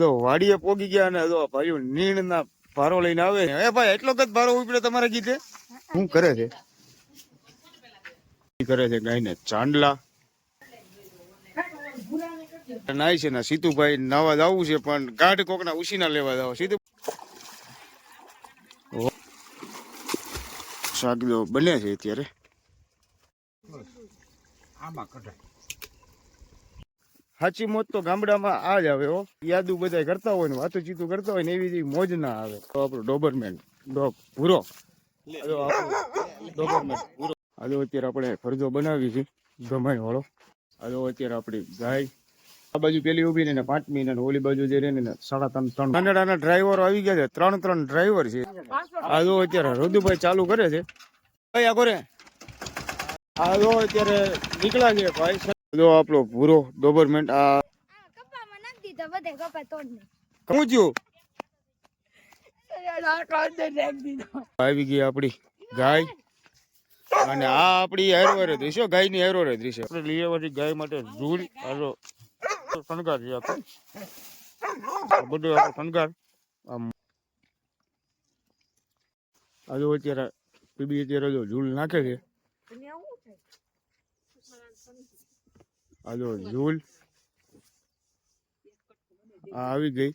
તો વાડીએ પોગી ગયા અને ભાઈ ભાઈઓ નીણ ના ભારો લઈને આવે છે. એ ભાઈ એટલો જ ભારો ઉપડે તમારા ગીતે? શું કરે છે? કરે છે ગાયને? ચાંદલા નાય છે ને સીતુભાઈ નાવા જવું છે પણ ગાઢ કોકના ઉસીના લેવા જાવ સીધું શાક બને છે અત્યારે. સાચી મોજ તો ગામડામાં આ જ આવે હો. યાદુ બધા કરતા હોય ને વાતો ચીતું કરતા હોય ને એવી જે મોજ ના આવે. તો આપણો ડોબરમેન ડોગ ભૂરો. ડોબરમેન, ભૂરો. આ અત્યારે આપણે ફરજો બનાવી છે. ગમાય વાળો. આજે અત્યારે આપણી ગાય. આ બાજુ પેલી ઊભી ને પાંચ મહિના ઓલી બાજુ જે રે ને સાડા ત્રણ ત્રણ. કાનડાના ડ્રાઈવરો આવી ગયા છે. ત્રણ ત્રણ ડ્રાઈવર છે. જો અત્યારે રુદુભાઈ ચાલુ કરે છે. ભાઈ, આ કોરે જો અત્યારે નીકળ્યા છે ભાઈ. જો આપણો ભૂરો ડોબરમેન્ટ આ કપામાં નાખી દીધો બધે કપા તોડને. કમું થયું? આવી ગઈ આપણી ગાય. અને આ આપણી હેરવર જ છે ગાયની હેરવર જ છે આપણે લઈ ગાય માટે ધૂળ આરો શણગાર છે આપણે. બધો બધું આપણો શણગાર. આમ. આજે અત્યારે પીબી અત્યારે જો ઝૂલ નાખે છે. આ ઝૂલ આ આવી ગઈ.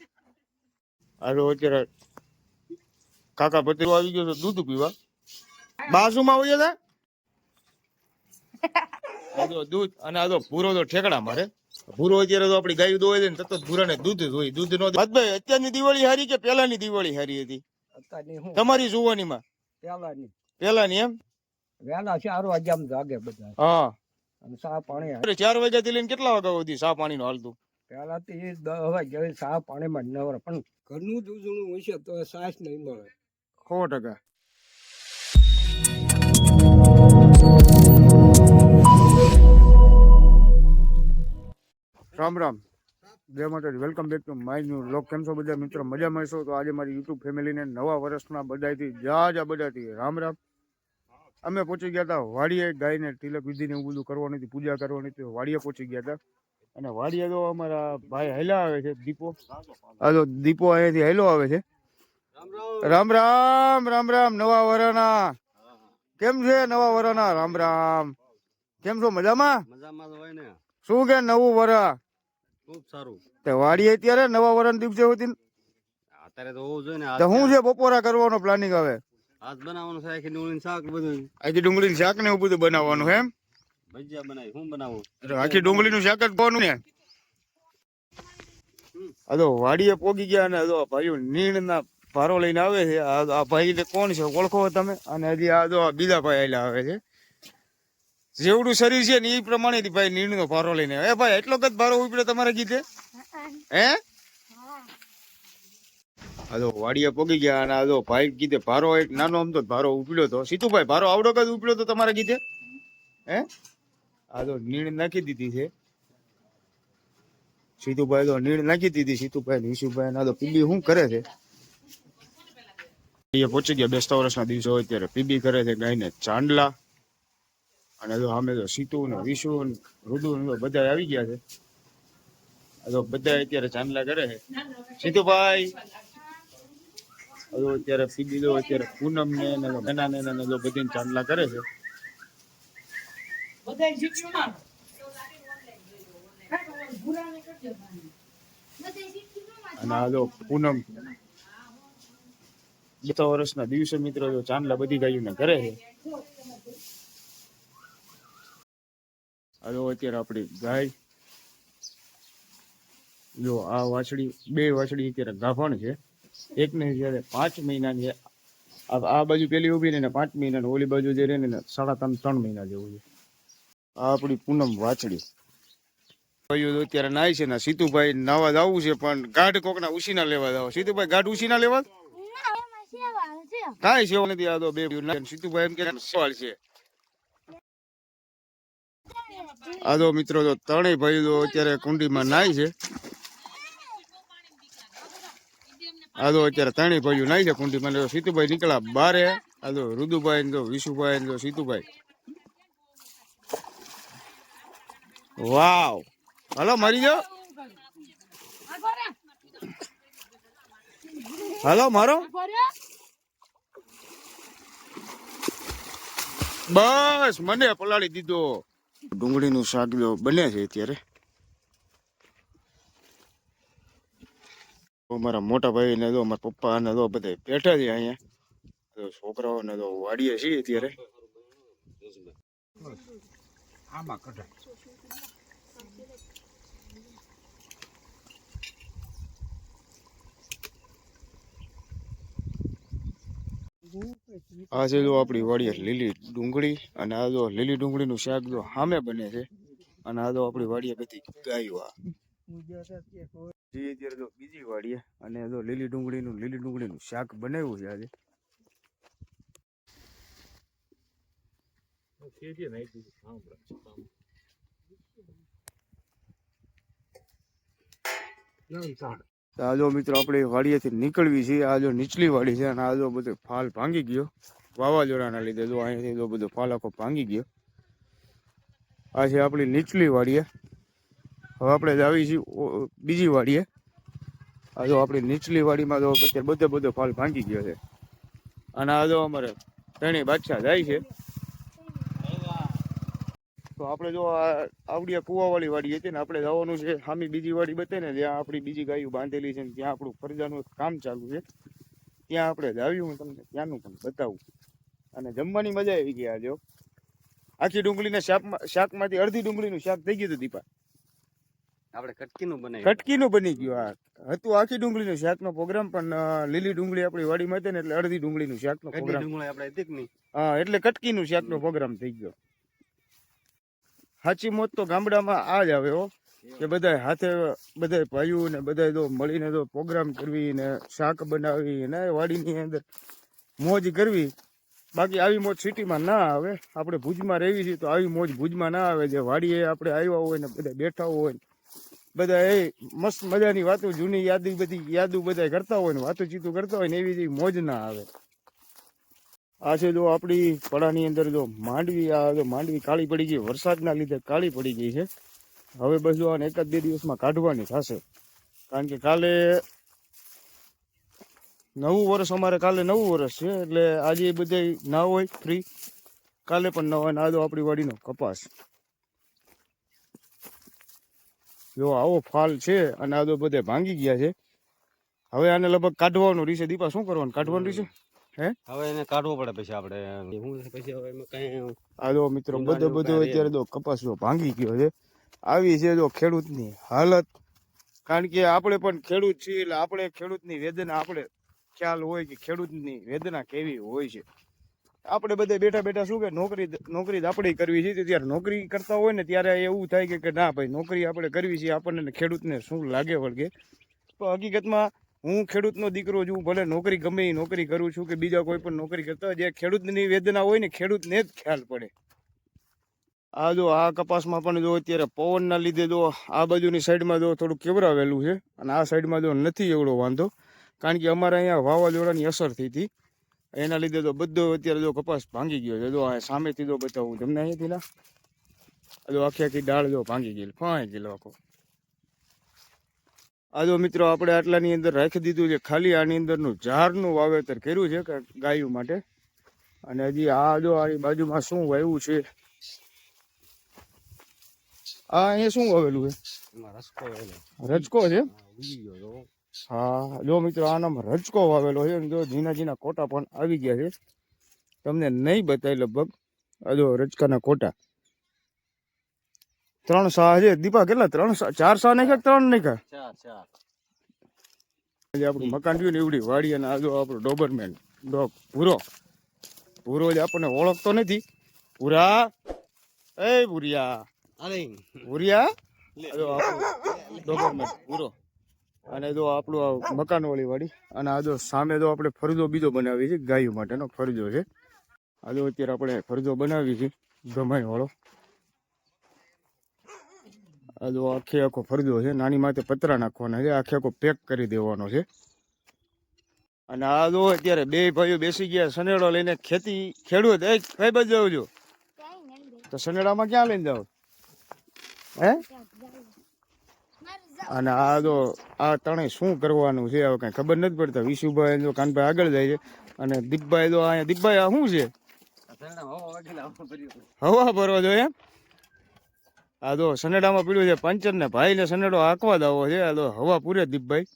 આ અત્યારે કાકા પટેલ આવી ગયો છે દૂધ પીવા. બાસુમાં આવી જતા આ દૂધ અને આ તો ભૂરો તો ઠેકડા મારે ભૂરો અત્યારે તો આપણી ગાય દોય છે ને તરત ભૂરાને દૂધ જોઈ દૂધ નો ભાઈ અત્યારની દિવાળી હારી કે પેલાની દિવાળી હારી હતી? તમારી જોવાની તમારી જોવાનીમાં? પેલાની પેલાની એમ? વેલા ચાર વાગ્યા જાગે બધા. હા. અને સા પાણી ચાર વાગ્યા થી લઈને કેટલા વાગ્યા સુધી સા પાણી નું હાલતું? પેલા તો દસ વાગ્યા સા પાણીમાં નવરા પણ ઘરનું દૂધનું હશે તો સાસ નહીં મળે. સો ટકા. રામ રામ. જય માતાજી. Welcome back to my new લોક કેમ છો બધા? મિત્રો મજામાં છો તો આજે મારી યુટ્યુબ ફેમિલીને નવા વર્ષના બધાથી જા જા બધાથી. રામ રામ. અમે પહોંચી ગયા હતા વાડીએ ગાયને તિલક વિધિને એવું બધું કરવાની હતી પૂજા કરવાની હતી વાડીએ પહોંચી ગયા હતા અને વાડીએ તો અમારા ભાઈ હેલા આવે છે દીપો. આ તો દીપો અહીંયાથી હેલો આવે છે. રામ રામ રામ રામ નવા વરાના. કેમ છે નવા વરાના? રામ રામ. કેમ છો? મજામાં? મજામાં હોય ને. શું કે નવું વરા? ખૂબ સારું. તે વાડી અત્યારે નવા વરાના દિવસે હોતી ને? અત્યારે તો હોવું જોઈએ ને તો શું છે બપોરા કરવાનો પ્લાનિંગ હવે? હાથ બનાવવાનું છે કે ડુંગળી શાક બધું? આજે ડુંગળીનું શાક ને એવું બધું બનાવવાનું એમ? ભજીયા બનાવી. હું બનાવું આખી ડુંગળીનું શાક જ કોનું ને? આ વાડીએ પોગી ગયા અને આ ભાઈઓ નીણ ના ભારો લઈને આવે છે. આ ભાઈ ને કોણ છે? ઓળખો તમે? અને હજી આ જો બીજા ભાઈ આયેલા આવે છે. જેવડું શરીર છે ને એ પ્રમાણે ભાઈ નીણ નો ભારો લઈને એ ભાઈ એટલો જ ભારો ઉપડે તમારા ગીતે? હે? તો વાડીએ પોગી ગયા અને આ ભાઈ કીધે, ભારો એક નાનો આમ તો ભારો ઉપડ્યો તો. સીતુભાઈ, ભારો આવડો કદ ઉપડ્યો તો તમારા કીધે? હે? તો નીણ નાખી દીધી છે. સીતુભાઈ તો નીણ નાખી દીધી સીતુભાઈ ને ના તો પીબી શું કરે છે? એ પહોંચી ગયા બેસતા વર્ષના દિવસો હોય ત્યારે. પીબી કરે છે ગાયને ચાંદલા અને જો સામે તો સીતુ ને વિશુ ને રુદુ ને બધા આવી ગયા છે. તો બધા અત્યારે ચાંદલા કરે છે. સીતુભાઈ આ અત્યારે પીબી તો અત્યારે પૂનમ ને નાના નાના ને બધી ચાંદલા કરે છે. અને આ જો પૂનમ બેસતા વર્ષના દિવસે મિત્રો જો ચાંદલા બધી ગાયોને કરે છે. હવે અત્યારે આપણી ગાય જો આ વાછડી બે વાછડી અત્યારે ગાભણ છે. એકને જ્યારે પાંચ મહિનાની આ બાજુ પેલી ઊભી ને પાંચ મહિના ઓલી બાજુ જે રહે ને સાડા ત્રણ ત્રણ મહિના જેવું છે. આપણી પૂનમ વાછડી. ભાઈઓ અત્યારે નાય છે ને, સીતુભાઈ નાવા જવું છે, પણ ગાઢ કોકના ઉસીના લેવા જાવ. સીતુભાઈ, ગાઢ ઉસીના લેવા? કાંઈ સેવા નથી, આ તો બે સીતુભાઈ એમ કે સવાલ છે. આ મિત્રો તો ત્રણેય ભાઈ તો અત્યારે કુંડીમાં નાય છે. આ તો અત્યારે ત્રણેય ભાઈઓ નાઈ છે કુંડી. મને સીતુભાઈ નીકળ્યા બારે. આ રુદુભાઈ ને વિશુભાઈ ને સીતુભાઈ. વાવ. હાલો, મારી જાઓ હાલો, મારો. બસ, મને પલાળી દીધો. ડુંગળીનું શાક જો બને છે અત્યારે. મારા મોટા ભાઈ ને તો મારા પપ્પા ને તો બધા બેઠા છે અહીંયા. તો છોકરાઓને તો વાડીએ છીએ અત્યારે. આમાં કઢાય. આ છે જો આપણી વાડીએ લીલી ડુંગળી અને આ જો લીલી ડુંગળીનું શાક જો સામે બને છે. અને આ જો આપણી વાડીએ બધી ગાયો આ. જે અત્યારે જો બીજી વાડીએ અને જો લીલી ડુંગળીનું લીલી ડુંગળીનું શાક બનાવ્યું છે આજે. આ જો મિત્રો આપણે વાડીએથી નીકળવી છે આ જો નીચલી વાડી છે અને આ જો બધો ફાલ ભાંગી ગયો. વાવાઝોડાના લીધે જો અહીંયાથી જો બધો ફાલ આખો ભાંગી ગયો. આ છે આપણી નીચલી વાડીએ. હવે આપણે જ આવી છીએ બીજી વાડીએ. આ જો આપણી નીચલી વાડીમાં તો અત્યારે બધો બધો ફાલ ભાંગી ગયો છે. અને આ જો અમારે ત્રણેય બાદશાહ જાય છે. તો આપણે જો આ આવડિયા કુવાવાળી વાડી હતી ને આપણે જવાનું છે સામી બીજી વાડી બતાવી ને જ્યાં આપણી બીજી ગાયો બાંધેલી છે ને ત્યાં આપણું ફરજાનું કામ ચાલુ છે. ત્યાં આપણે જ આવ્યું, હું તમને ત્યાંનું પણ બતાવું. અને જમવાની મજા આવી ગઈ આજે. આખી ડુંગળીના શાકમાં, શાકમાંથી અડધી ડુંગળીનું શાક થઈ ગયું હતું દીપા. આપણે કટકીનું બનાવ્યું. કટકીનું બની ગયું આ હતું આખી ડુંગળીનું શાકનો પ્રોગ્રામ પણ લીલી ડુંગળી આપણી વાડીમાં હતી ને એટલે અડધી ડુંગળીનું શાકનો પ્રોગ્રામ. ડુંગળી આપણે હતી કે નહીં? હા એટલે કટકીનું શાકનો પ્રોગ્રામ થઈ ગયો. સાચી મોત તો ગામડામાં આ જ આવે હો કે બધા હાથે બધા ભાઈઓ ને બધા મળીને જો પ્રોગ્રામ કરવી ને શાક બનાવી ને વાડીની અંદર મોજ કરવી. બાકી આવી મોજ સિટીમાં ના આવે. આપણે ભુજમાં રહેવી છીએ તો આવી મોજ ભુજમાં ના આવે. જે વાડીએ આપણે આવ્યા હોય ને બધા બેઠા હોય બધા એ મસ્ત મજાની વાતો, જૂની યાદી બધી, યાદો બધા કરતા હોય ને વાતો ચીતું કરતા હોય ને, એવી જેવી મોજ ના આવે. આ છે જો આપણી પડાની અંદર જો માંડવી, આ જો માંડવી કાળી પડી ગઈ, વરસાદના લીધે કાળી પડી ગઈ છે. હવે બસ જો આને એકાદ બે દિવસમાં કાઢવાની થશે. કારણ કે કાલે નવું વર્ષ, અમારે કાલે નવું વર્ષ છે, એટલે આજે બધે ના હોય ફ્રી કાલે પણ ના હોય ને, આ જો આપણી વાડીનો કપાસ. જો આવો ફાલ છે અને આ તો બધે ભાંગી ગયા છે. હવે આને લગભગ કાઢવાનું રહેશે. દીપા શું કરવાનું? કાઢવાનું રહેશે? હવે એને કાઢવો પડે પછી આપણે. હું પછી હવે કઈ આ જો મિત્રો બધો બધો અત્યારે તો કપાસ જો ભાંગી ગયો છે. આવી છે જો ખેડૂતની હાલત. કારણ કે આપણે પણ ખેડૂત છીએ એટલે આપણે ખેડૂતની વેદના આપણે ખ્યાલ હોય કે ખેડૂતની વેદના કેવી હોય છે. આપણે બધા બેઠા બેઠા શું કે નોકરી નોકરી જ આપણે કરવી છે. ત્યારે નોકરી કરતા હોય ને ત્યારે એવું થાય કે ના ભાઈ, નોકરી આપણે કરવી છે. આપણને ખેડૂતને શું લાગે વળગે? તો હકીકતમાં હું ખેડૂતનો દીકરો છું, ભલે નોકરી ગમે એ નોકરી કરું છું કે બીજા કોઈ પણ નોકરી કરતા હોય, જે ખેડૂતની વેદના હોય ને ખેડૂતને જ ખ્યાલ પડે. આ જો આ કપાસમાં પણ જો અત્યારે પવનના લીધે જો આ બાજુની સાઈડમાં જો થોડું કેવરાવેલું છે અને આ સાઈડમાં જો નથી એવડો વાંધો. કારણ કે અમારે અહીંયા વાવાઝોડાની અસર થઈ હતી. એના લીધે તો બધો અત્યારે જો કપાસ ભાંગી ગયો છે. જો આ સામેથી જો બતાવું તમને અહીંયાથી ના જો આખી આખી ડાળ જો ભાંગી ગયેલી. ફાંઈ ગયેલો આખો. આ જો મિત્રો આપણે આટલાની અંદર રાખી દીધું છે. ખાલી આની અંદરનું ઝાડનું વાવેતર કર્યું છે કે ગાયો માટે. અને હજી આ જો આની બાજુમાં શું વાવ્યું છે? આ અહીંયા શું વાવેલું છે? રજકો છે હા જો મિત્રો આનામાં રચકો વાવેલો છે. જો ઝીણા ઝીણા કોટા પણ આવી ગયા છે. તમને નહીં બતાવી લગભગ. જો રચકાના કોટા. ત્રણ સા છે. દીપા કેટલા? ત્રણ ચાર સા નહીં ત્રણ નહીં ચાર આપણું મકાન જોયું ને એવડી વાડી અને આજો આપણો ડોબરમેન. ડોગ પૂરો પૂરો જ આપણને ઓળખતો નથી. પૂરા એ ભૂરિયા. અરે. ભૂરિયા? ડોબરમેન ભૂરો. અને જો આપણું આ મકાન વાળી વાડી અને આ જો સામે જો આપણે ફરજો બીજો બનાવી છે ગાયો માટેનો ફરજો છે. આ જો અત્યારે આપણે ફરજો બનાવી છે ગમાઈ વાળો. આ જો આખે આખો ફરજો છે નાની માથે પતરા નાખવાના છે આખે આખો પેક કરી દેવાનો છે. અને આ જો અત્યારે બે ભાઈઓ બેસી ગયા સનેડો લઈને ખેતી ખેડૂત એ કઈ બાજુ જાવ છો તો સનેડામાં ક્યાં લઈને જાવ હે? અને આ તો આ ત્રણે શું કરવાનું છે? હવે કઈ ખબર નથી પડતા. વિશુભાઈ જો કાનભાઈ આગળ જાય છે. અને દીપભાઈ તો અહીંયા દીપભાઈ આ શું છે? હવા ભરવા જો એમ? આ તો સનેડામાં પીડ્યું છે. પંચર ને ભાઈ ને સનેડો હાંકવા દાવો છે. આ તો હવા પૂરે દીપભાઈ.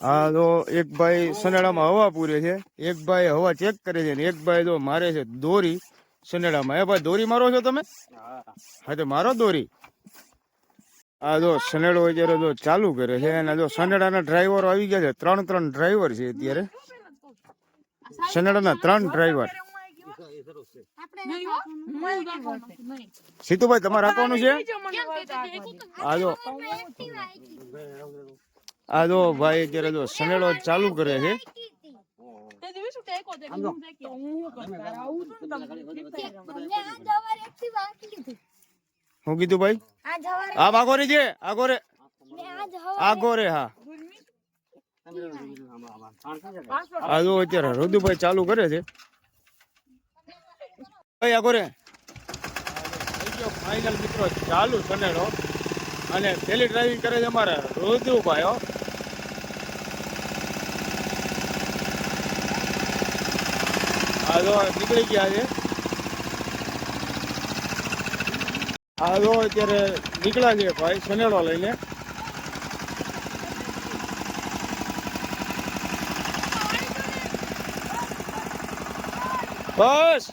આ તો એક ભાઈ સનેડામાં હવા પૂરે છે. એક ભાઈ હવા ચેક કરે છે ને એક ભાઈ તો મારે છે દોરી સનેડામાં એ ભાઈ દોરી મારો છો તમે? હા તો મારો દોરી? આ જો સનેડો અત્યારે જો ચાલુ કરે છે અને જો સનેડાના ડ્રાઈવર આવી ગયા છે. ત્રણ ત્રણ ડ્રાઈવર છે અત્યારે. સનેડાના ત્રણ ડ્રાઈવર સીતુભાઈ, તમારે આપવાનું છે? આ જો. આ જો ભાઈ અત્યારે જો સનેડો ચાલુ કરે છે. શું કીધું ભાઈ? હા આગોરે છે આગોરે આગોરે હા. હા જો અત્યારે રુદુભાઈ ચાલુ કરે છે. ભાઈ આગોરે ફાઇનલ મિત્રો ચાલુ સનેડો. અને પેલી ડ્રાઇવિંગ કરે છે અમારે રુદુભાઈ હો. આ જો નીકળી ગયા છે. જો અત્યારે નીકળ્યા છે ભાઈ સનેડો લઈને. બસ.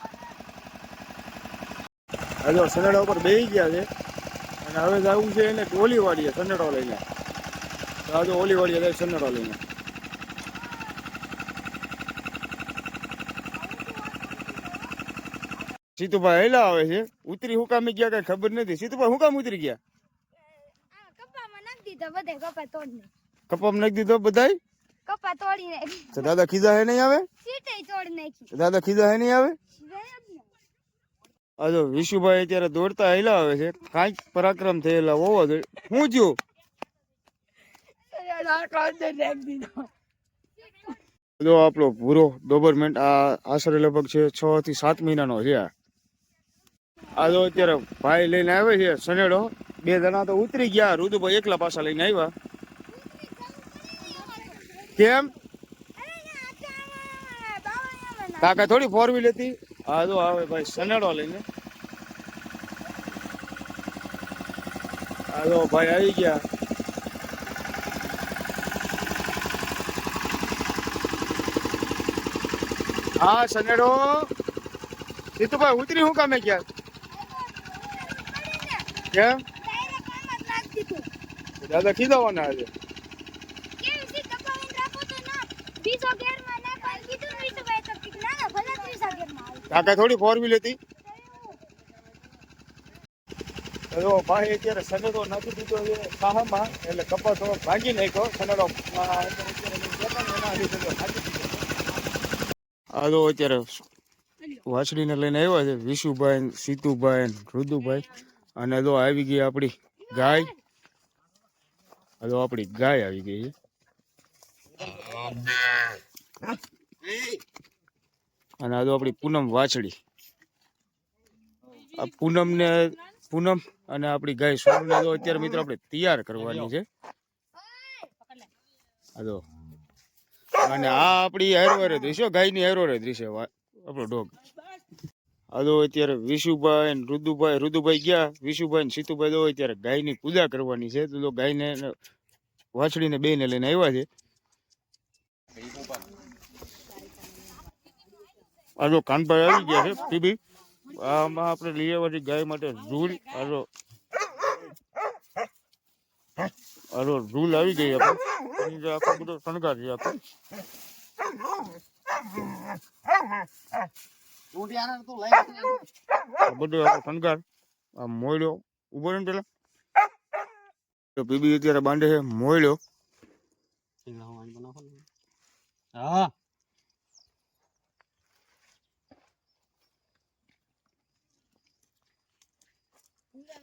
હજુ શનેડા ઉપર બેસી ગયા છે. અને હવે જવું છે એને ઓલી વાળીએ સનેડો લઈને આજે ઓલીવાડીએ સનેડો લઈને. સીતુભાઈ હેલા આવે છે? ઉતરી હુકામી ગયા કઈ ખબર નથી. સીતુભાઈ હુકામ ઉતરી ગયા? આ કપામાં નાખી દીધા બધે કપા કપામ નાખી દીધો બધાય? કપા તોડી નાખી તો દાદા ખીજા હે નહીં આવે? સીટે તોડી નાખી. દાદા ખીજા હે નહીં આવે? ગયા જ ને. આ જો વિશુભાઈ અત્યારે દોડતા હેલા આવે છે. કાંઈક પરાક્રમ થયેલા હોવો જોઈએ. હું થયું? જો આપણો પૂરો ડોબરમેન્ટ આ આશરે લગભગ છે છ થી સાત મહિનાનો છે આ. આ અત્યારે ભાઈ લઈને આવે છે સનેડો બે જણા તો ઉતરી ગયા. રુદુભાઈ એકલા પાછા લઈને આવ્યા. કેમ? કાકા થોડી ફોર વ્હીલ હતી. આ જો આવે ભાઈ સનેડો લઈને. હાલો ભાઈ આવી ગયા. હા સનેડો સીતુભાઈ, ઉતરી હું કામે ગયા કેમ દાદા ખીજાવાના આજે. કેમ? છે કપાવીને રાખો તો ના. બીજો ગેરમાં નાખવાનું કીધું ને વિશુભાઈ તો કીધું, ના ના ભલે ત્રીજા ગેરમાં આવે. કાકા થોડી ફોર વ્હીલ હતી. તો ભાઈ અત્યારે સનેડો નાખી દીધો છે સાહામાં એટલે કપા થોડો ભાંગી નાખ્યો. સનેડો આ તો અત્યારે વાછડીને લઈને આવ્યા છે વિશુભાઈ સીતુભાઈ રુદુભાઈ. અને તો આવી ગઈ આપણી ગાય. હલો આપણી ગાય આવી ગઈ અને તો આપણી પૂનમ વાછડી. આ પૂનમ ને પૂનમ અને આપણી ગાય સોનને જો અત્યારે મિત્રો આપણે તૈયાર કરવાની છે. તો અને આ આપણી હેરોરે દ્રશ્યો, ગાયની હેરોરે દ્રશ્ય, વા- આપણો ડોગ. આ અત્યારે વિશુભાઈ ને રુદુભાઈ રુદુભાઈ ગયા, વિશુભાઈ ને સીતુભાઈ તો અત્યારે ગાયની પૂજા કરવાની છે. તો ગાયને વાછડીને બેને લઈને આવ્યા છે. આ કાનભાઈ આવી ગયા છે પીબી આમાં આપણે લઈ આવવાની ગાય માટે રૂલ આરો આરો રૂલ આવી ગઈ આપણે. આખો બધો શણગાર છે આપણે આ બધો આપણો શણગાર આ મોયડો ઊભો રહે ને પેલા તો પીબી અત્યારે બાંધે છે મોયડો હા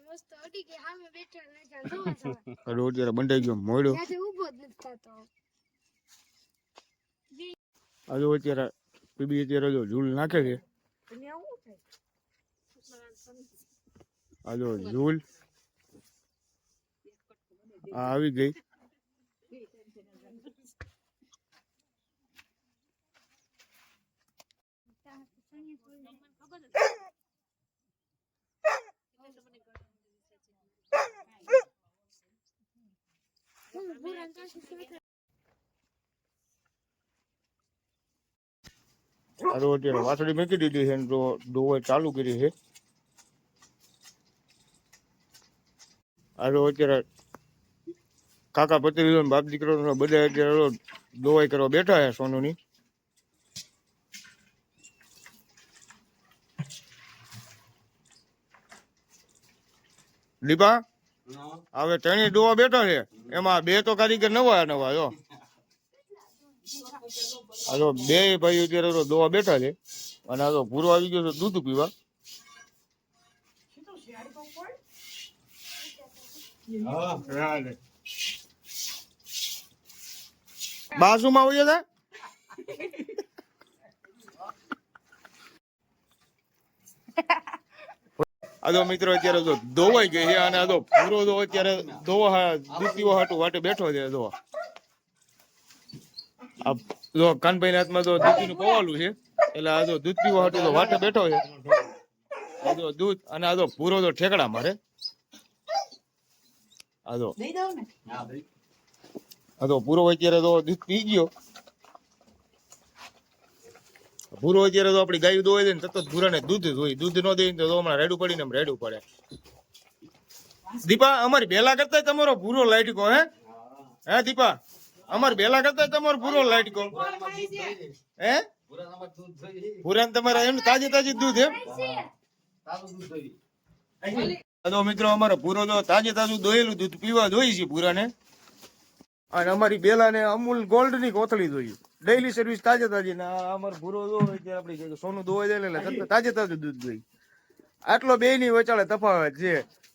મસ્ત અડી ગઈ સામે બેઠો ને ચાલ જોવા જવા. આરો અત્યારે બંધાઈ ગયો મોયડો ત્યાંથી ઊભો જ નથી થતો આ જો અત્યારે પીબી અત્યારે જો ઝૂલ નાખે છે આ જો ઝૂલ આ આવી ગઈ સારું અત્યારે વાસળી મૂકી દીધી છે જો ડોવે ચાલુ કરી છે. સારું અત્યારે કાકા પતિ બાપ દીકરો બધા અત્યારે દોવાઈ કરવા બેઠા છે સોનુની. દીપા, હવે ત્રણેય ડોવા બેઠા છે. એમાં બે તો કારીગર નવા નવા, જો. આ તો બે ભાઈ અત્યારે તો બેઠા છે અને આ તો ભૂરો આવી ગયો છે દૂધ પીવા. બાજુમાં આવીએ તા આ તો મિત્રો અત્યારે તો ધોવાઈ ગઈ છે અને આ તો પૂરો તો અત્યારે ધોવા પીવા હાટું વાટે બેઠો છે ધોવા આ જો કાનભાઈ હાથમાં તો દૂધીનું પવાલું છે. એટલે આ જો દૂધ પીવા હાટું તો વાટે બેઠો છે. આ દૂધ અને આ પૂરો તો ઠેકડા મારે આ તો આ તો પૂરો અત્યારે તો દૂધ પી ગયો. ભૂરો અત્યારે તો આપડી ગાયું દોઈ દે ને તરત ભૂરાને દૂધ જ હોય. દૂધ ન દે તો હમણાં રેડું પડીને આમ રેડું પડે. દીપા અમારી બેલા કરતા તમારો ભૂરો લાઈટકો હે. હે દીપા? અમારી બેલા કરતા તમારો ભૂરો લાઈટકો હે? ભૂરાને તમારે એમ તાજી તાજી દૂધ એમ? તો મિત્રો અમારો પૂરો તો તાજે તાજું દોયેલું દૂધ પીવા જોઈએ છે પૂરાને અને અમારી બેલાને અમૂલ ગોલ્ડની કોથળી જોઈએ. ડેઈલી સર્વિસ તાજે તાજી. ને અમારો ભૂરો દો આપડી સોનું દોવાઈ દે એટલે તાજે તાજું દૂધ જોઈએ. આટલો બે ની વચાળે તફાવત છે.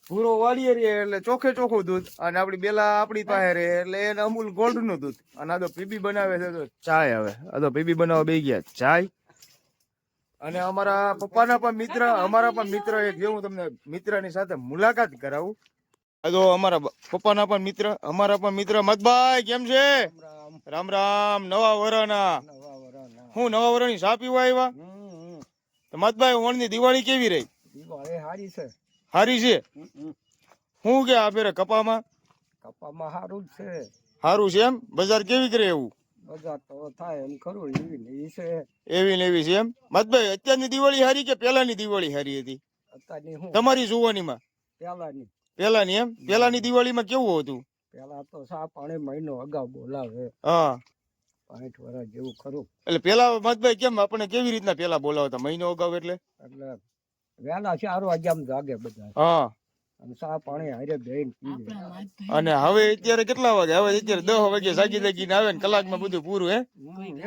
ભૂરો વાળીએ રે એટલે ચોખે ચોખ્ખું દૂધ અને આપડી બેલા આપણી પાસે રે એટલે એને અમૂલ ગોલ્ડનું દૂધ. અને આ તો પીબી બનાવે છે તો ચાય હવે. આ તો પીબી બનાવવા બે ગયા. ચાય. અને અમારા પપ્પાના પણ મિત્ર અમારા પણ મિત્ર એક જે હું તમને મિત્રની સાથે મુલાકાત કરાવું. આ તો અમારા પપ્પાના પણ મિત્ર અમારા પણ મિત્ર. મતભાઈ કેમ છે? રામ રામ. નવા વરના. હું નવા વરની સા પીવા આવ્યા મતભાઈ ઓણની દિવાળી કેવી રહી? દિવાળી સારી છે. હારી છે. હું કે આ ફેરે કપામાં? કપામાં હારું જ છે. હારું છે એમ? બજાર કેવી કરે એવું? બજાર તો થાય એમ ખરું એવી ને છે. એવી ને એવી છે એમ? મતભાઈ અત્યારની દિવાળી હારી કે પેલાની દિવાળી હારી હતી? અત્યારની હું? તમારી જોવાનીમાં? પેલાની. પેલાની એમ? પેલાની દિવાળીમાં કેવું હતું? પેલા તો સા પાણી મહિનો અગાઉ બોલાવે. હા. પાંચ વર્ષ જેવું ખરું. એટલે પેલા મતભાઈ કેમ આપણે કેવી રીતના પેલા બોલાવતા? મહિનો અગાઉ એટલે? એટલે વહેલા ચાર વાગ્યામાં જાગે બધા. હા. અને સા પાણી હારે બેન અને હવે અત્યારે કેટલા વાગે? હવે અત્યારે દસ વાગે જાગી જાગીને આવે ને કલાકમાં બધું પૂરું હે?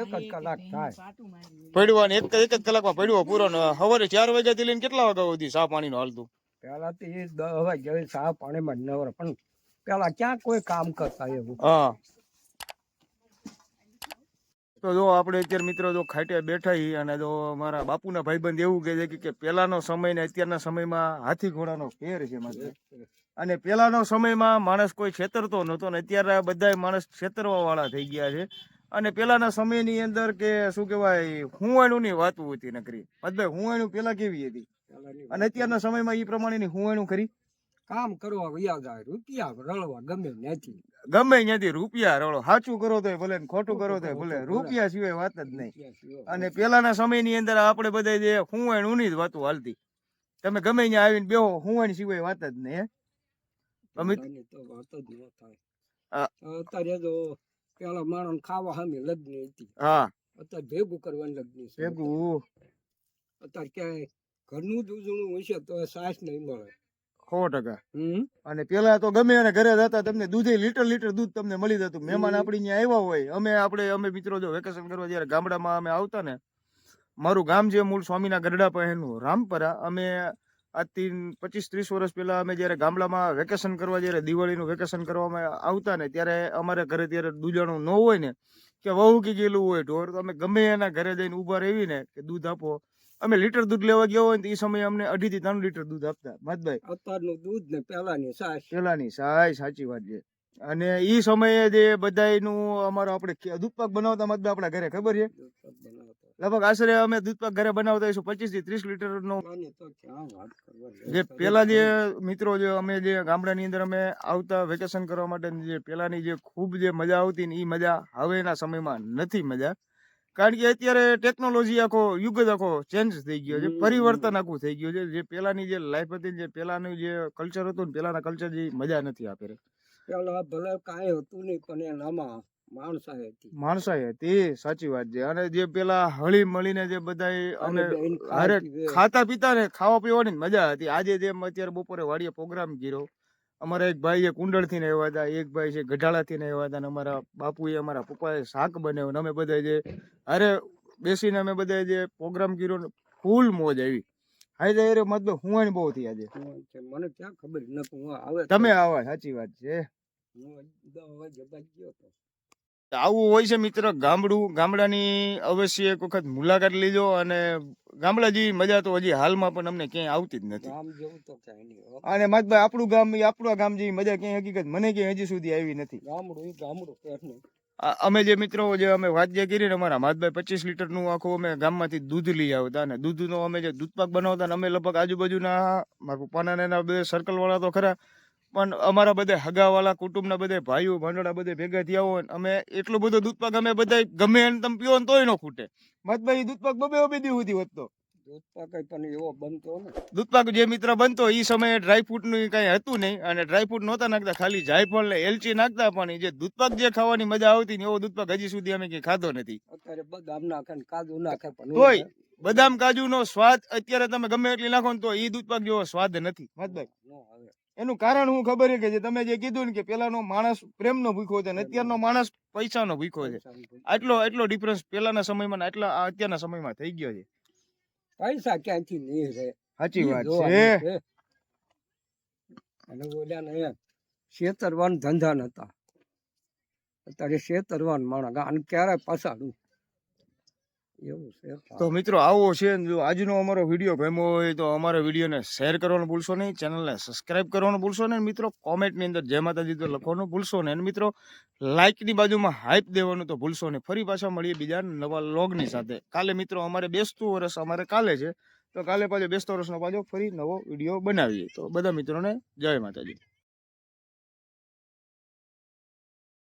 એક જ કલાક થાય. પડવા ને એક એક જ કલાકમાં પડવો પૂરો ને સવારે ચાર વાગ્યાથી લઈને કેટલા વાગ્યા સુધી સા પાણીનું હાલતું? પેલા તો એ દસ વાગે સા પાણીમાં નવર. પણ પેલા ક્યાં કોઈ કામ કરતા એવું? હા. તો જો આપણે અત્યારે મિત્રો જો ખાટે બેઠા અને જો મારા બાપુના ભાઈબંધ એવું કહે છે કે- પહેલાનો સમય ને અત્યારના સમયમાં હાથી ઘોડાનો ફેર છે મારે. અને પહેલાનો સમયમાં માણસ કોઈ છેતરતો નહોતો ને અત્યારે બધા માણસ છેતરવા વાળા થઈ ગયા છે. અને પહેલાના સમયની અંદર કે શું કહેવાય હુંવાણું ની વાતું હતી નકરી. હું હુંવાણું પેલા કેવી હતી? અને અત્યારના સમયમાં એ પ્રમાણેની હુંવાણું કરી કામ કરવા વ્યાજ જાય, રૂપિયા રળવા ગમે નથી ગમે ત્યાંથી રૂપિયા રળો સાચું કરો તો ભલે ખોટું કરો તો ભલે. રૂપિયા સિવાય વાત જ નહીં. અને પેલાના સમયની અંદર આપણે બધા જે હુંવાણ ઉની જ વાતો હાલતી. તમે ગમે ત્યાં આવીને બેહો હુંવાણ સિવાય વાત જ નહીં આ- અત્યારે તો પેલા માણસ ખાવા સામે લગ્ન હતી. હા. અત્યારે ભેગું કરવાનું લગ્ન ભેગું? અત્યારે ક્યાંય ઘરનું જ ઉજળું હશે તો સાસ નહીં મળે. સો ટકા. અને પેલા તો ગમે અને ઘરે જતા તમને દૂધે લીટર લીટર દૂધ તમને મળી જતું. મહેમાન આપણી ત્યાં આવ્યા હોય અમે આપણે અમે મિત્રો જો વેકેશન કરવા જ્યારે ગામડામાં અમે આવતા ને મારું ગામ જે મૂળ સ્વામીના ગરડા પહેનું રામપરા અમે આજથી પચીસ ત્રીસ વર્ષ પહેલા અમે જ્યારે ગામડામાં વેકેશન કરવા જ્યારે દિવાળીનું વેકેશન કરવામાં આવતા ને ત્યારે અમારે ઘરે ત્યારે દૂધાણું ન હોય ને કે વહુ કે ગયેલું હોય ઢોર તો અમે ગમે એના ઘરે જઈને ઊભા રહીને કે દૂધ આપો અમે લીટર દૂધ લેવા ગયા હોય તો એ સમયે અમને અઢી થી ત્રણ લીટર દૂધ આપતા. મતભાઈ અત્યારનું દૂધ ને પેલાની સાસ. પેલાની સાય સાચી વાત છે. અને એ સમયે જે બધાયનું અમારો આપણે દૂધપાક બનાવતા મતલબ આપણા ઘરે ખબર છે? લગભગ આશરે અમે દૂધપાક ઘરે બનાવતા હોઈશું પચીસથી ત્રીસ લીટર નો. જે પેલા જે મિત્રો જે અમે જે ગામડાની અંદર અમે આવતા વેકેશન કરવા માટે જે પેલાની જે ખૂબ જે મજા આવતી ને એ મજા હવેના સમયમાં નથી મજા. કારણ કે અત્યારે ટેકનોલોજી આખો યુગ જ આખો ચેન્જ થઈ ગયો છે પરિવર્તન આખું થઈ ગયું છે. જે પેલાની જે લાઈફ હતી જે પેલાનું જે કલ્ચર હતું ને પેલાના કલ્ચર જે મજા નથી આપે રે. પેલા ભલે કાંઈ હતું નહીં પણ એનામાં માણસાઈ હતી. માણસાઈ હતી સાચી વાત છે. અને જે પેલા હળી મળીને જે બધા અમે ખાતી પીતા ને ખાવા પીવાની મજા હતી. આજે જેમ અત્યારે બપોરે વાડીએ પ્રોગ્રામ કર્યો અમારા એક ભાઈ કુંડળથી ને આવ્યા હતા એક ભાઈ છે ગઢાળા થી ને આવ્યા હતા અને અમારા બાપુએ અમારા પપ્પાએ શાક બનાવ્યું ને અમે બધા જે અરે બેસીને અમે બધા જે પ્રોગ્રામ કર્યો ને ફૂલ મોજ આવી. હાઈ જાય મતલબ હું બહુ થઈ આજે? મને ક્યાં ખબર ન આવે તમે આવા સાચી વાત છે. હું તો આવું હોય છે મિત્ર ગામડું ગામડાની અવશ્ય એક વખત મુલાકાત લીજો અને ગામડા જેવી મજા તો હજી હાલમાં પણ અમને ક્યાંય આવતી જ નથી. અને માતભાઈ આપણું ગામ આપણું ગામ જેવી મજા ક્યાંય હકીકત મને ક્યાંય હજી સુધી આવી નથી. ગામડું ગામડું અમે જે મિત્રો જે અમે વાત જે કરી ને અમારા માતભાઈ પચીસ લીટરનું આખું અમે ગામમાંથી દૂધ લઈ આવતા અને દૂધનો અમે જે દૂધપાક બનાવતા ને અમે લગભગ આજુબાજુના મારા પપ્પાના ને એના બધા સર્કલ વાળા તો ખરા પણ અમારા બધા હગાવાળા કુટુંબના બધા ભાઈઓ મંડળા બધા ભેગા થયા હોય અમે એટલો બધો દૂધપાક અમે બધા ગમે એને તમે પીવો ને તોય ન ખૂટે. માતભાઈ દૂધપાક બબે બબે દી સુધી વધતો. દૂધપાક જે મિત્ર બનતો એ સમયે ડ્રાયફ્રૂટનું કઈ હતું નહીં અને ડ્રાયફ્રૂટ નહોતા નાખતા ખાલી જાયફળ ને એલચી નાખતા પણ જે દૂધપાક જે ખાવાની મજા આવતી ને એવો દૂધપાક હજી સુધી અમે ક્યાંય ખાધો નથી. અત્યારે બદામ કાજુ નાખે પણ બદામ કાજુ નો સ્વાદ અત્યારે તમે ગમે એટલી નાખો ને તો એ દૂધપાક જેવો સ્વાદ નથી. આવે. એનું કારણ હું ખબર છે કે જે તમે જે કીધું ને કે પેલાનો માણસ પ્રેમનો ભૂખો છે અને અત્યારનો માણસ પૈસાનો ભૂખો છે. આટલો એટલો ડિફરન્સ પેલાના સમયમાં ને આટલા અત્યારના સમયમાં થઈ ગયો છે. પૈસા ક્યાંથી નહીં રહે સાચી વાત છે. અને ઓલાને શેતરવાન ધંધા નતા. અત્યારે શેતરવાન માણસ અને ક્યારે પસાડું એવું છે તો મિત્રો, આવો છે જો આજનો અમારો વીડિયો ગમ્યો હોય તો અમારા વિડીયોને શેર કરવાનું ભૂલશો નહીં, ચેનલને સબસ્ક્રાઇબ કરવાનું ભૂલશો નહીં મિત્રો, કોમેન્ટની અંદર જય માતાજી તો લખવાનું ભૂલશો નહીં. મિત્રો લાઇકની બાજુમાં હાઇપ દેવાનું તો ભૂલશો નહીં. ફરી પાછા મળીએ બીજા નવા લોગની સાથે. કાલે મિત્રો, અમારે બેસતું વર્ષ અમારે કાલે છે. તો કાલે પાછો બેસતો વર્ષનો પાછો ફરી નવો વીડિયો બનાવીએ. તો બધા મિત્રોને જય માતાજી.